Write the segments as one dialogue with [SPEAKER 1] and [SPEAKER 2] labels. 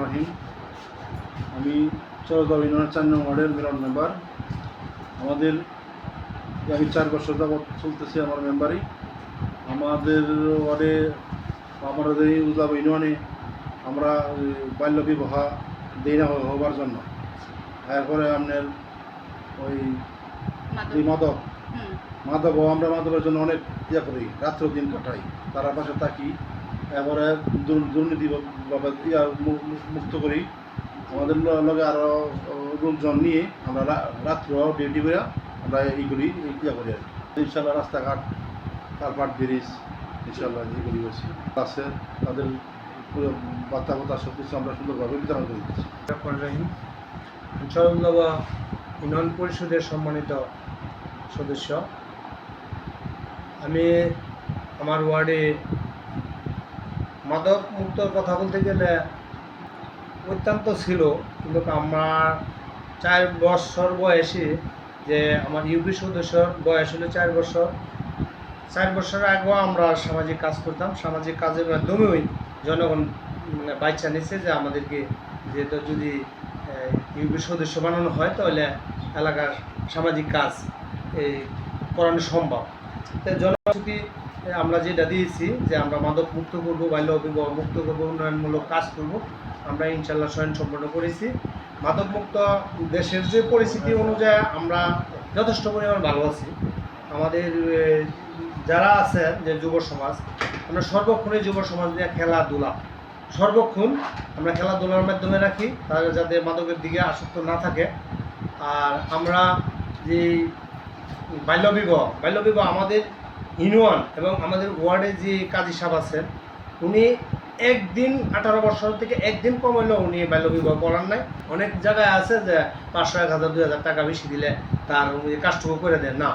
[SPEAKER 1] রহিম। আমি চৌদ্দ ইউনিয়নের চার নং ওয়ার্ডের মিলন মেম্বার। আমাদের আমি চার বছর যাবৎ চলতেছি আমার মেম্বারই আমাদের ওয়ার্ডে আমাদের এই উজলাব ইউনিয়নে আমরা ওই বাল্য বিবাহ দিই না হবার জন্য। এরপরে আপনার ওই মাদক মাদক আমরা মাদকের জন্য অনেক ইয়ে করি রাত্র দিন কাটাই। তারা পাশে থাকি। দুর- দুর্নীতি মুক্ত করি। আমাদের লগে আরও লোকজন নিয়ে আমরা রাত্র ডিউটি করে আমরা এই করি ইয়া করি আর। ইনশাল্লাহ রাস্তাঘাট, কারপাট, ব্রিজ, ইনশাল্লাহ এইগুলি করছি আছে তাদের বার্তা কথা সব কিছু আমরা সুন্দরভাবে বিতরণ করে দিচ্ছি।
[SPEAKER 2] রহিম ইউনিয়ন পরিষদের সম্মানিত সদস্য। আমি আমার ওয়ার্ডে মাদক মুক্তর কথা বলতে গেলে অত্যন্ত ছিল, কিন্তু আমার চার বছর বয়সে যে আমার ইউপি সদস্যর বয়স হলো চার বছর চার বছর আগেও আমরা সামাজিক কাজ করতাম। সামাজিক কাজের মাধ্যমেই জনগণ মানে বাচ্চা নিচ্ছে যে আমাদেরকে যেহেতু যদি ইউপি সদস্য বানানো হয় তাহলে এলাকার সামাজিক কাজ এই করানো সম্ভব। তো জনশ্রুতি আমরা যেটা দিয়েছি যে আমরা মাদক মুক্ত করব, বাল্য বিবাহ মুক্ত করব, উন্নয়নমূলক কাজ করব, আমরা ইনশাল্লাহ স্বয়ং সম্পন্ন করেছি। মাদক মুক্ত দেশের যে পরিস্থিতি অনুযায়ী আমরা যথেষ্ট পরিমাণ ভালো আছি। আমাদের যারা আছে যে যুব সমাজ, আমরা সর্বক্ষণে যুব সমাজ নিয়ে খেলাধুলা। সর্বক্ষণ আমরা খেলাধুলার মাধ্যমে রাখি, তারা যাতে মাদকের দিকে আসক্ত না থাকে। আর আমরা যে বাল্যবিবাহ বাল্যবিবাহ আমাদের ইউনিয়ন এবং আমাদের ওয়ার্ডে যে কাজী সাহেব আছেন, উনি একদিন আঠারো বছর থেকে একদিন কম হলেও উনি বাল্যবিবাহ করার নাই। অনেক জায়গায় আছে যে পাঁচশো, এক হাজার, দুই হাজার টাকা বেশি দিলে তার উনি কাজটুকু করে দেন। না,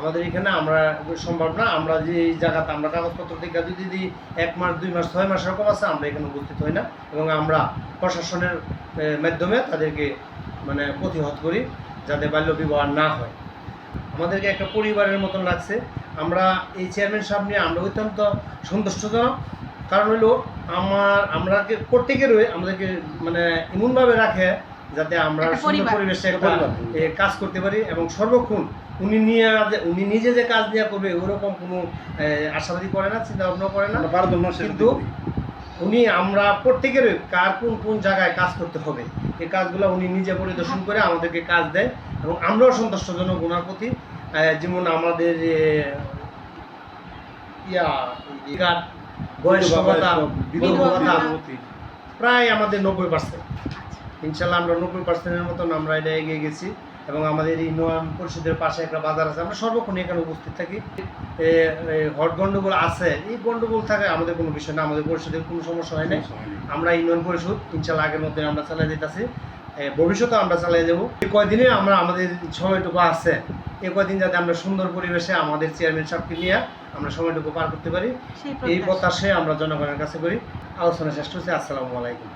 [SPEAKER 2] আমাদের এখানে আমরা সম্ভব না। আমরা যে জায়গাতে আমরা কাগজপত্র থেকে যদি দিই, এক মাস, দুই মাস, ছয় মাস এরকম আছে, আমরা এখানে উপস্থিত হই না। এবং আমরা প্রশাসনের মাধ্যমে তাদেরকে মানে প্রতিহত করি, যাতে বাল্য বিবাহ না হয়। আমাদেরকে একটা পরিবারের মতন লাগছে। আমরা এই চেয়ারম্যান সাহেব নিয়ে আমরা অত্যন্ত সন্তুষ্টজনক। কারণ হলো আমার আমরা প্রত্যেকেরই আমাদেরকে মানে এমনভাবে রাখে যাতে আমরা সুন্দর পরিবেশে একটা কাজ করতে পারি এবং সর্বক্ষণ উনি নিয়ে উনি নিজে যে কাজ নিয়ে করবে ওরকম কোনো আশাবাদী করে না চিন্তা ভাবনা করে না। কিন্তু উনি আমরা প্রত্যেকের কার কোন কোন জায়গায় কাজ করতে হবে এই কাজগুলো উনি নিজে পরিদর্শন করে আমাদেরকে কাজ দেয় এবং আমরাও সন্তুষ্টজনক ওনার প্রতি যেমন আমাদের ইয়া প্রায় আমাদের নব্বই পার্সেন্ট ইনশাল্লাহ আমরা নব্বই পার্সেন্টের মতন আমরা এটা এগিয়ে গেছি। এবং আমাদের এই ইউনিয়ন পরিষদের পাশে একটা বাজার আছে। আমরা সর্বক্ষণ এখানে উপস্থিত থাকি। হট গন্ডগোল আছে। এই গন্ডগোল থাকে আমাদের কোনো বিষয় না। আমাদের পরিষদের কোনো সমস্যা হয় না আমরা ইউনিয়ন পরিষদ ইনশাল্লাহ আগের মধ্যে আমরা চালিয়ে যেতেছি। ভবিষ্যতে আমরা চালিয়ে যাব। এই কয়দিনে আমরা আমাদের সময়টুকু আছে। এই কয়দিন যাতে আমরা সুন্দর পরিবেশে আমাদের চেয়ারম্যান সাহেবকে নিয়ে আমরা সময়টুকু পার করতে পারি। এই
[SPEAKER 3] প্রত্যাশে।
[SPEAKER 2] আমরা জনগণের কাছে করি। আলোচনা শেষ করছি। আসসালামু আলাইকুম।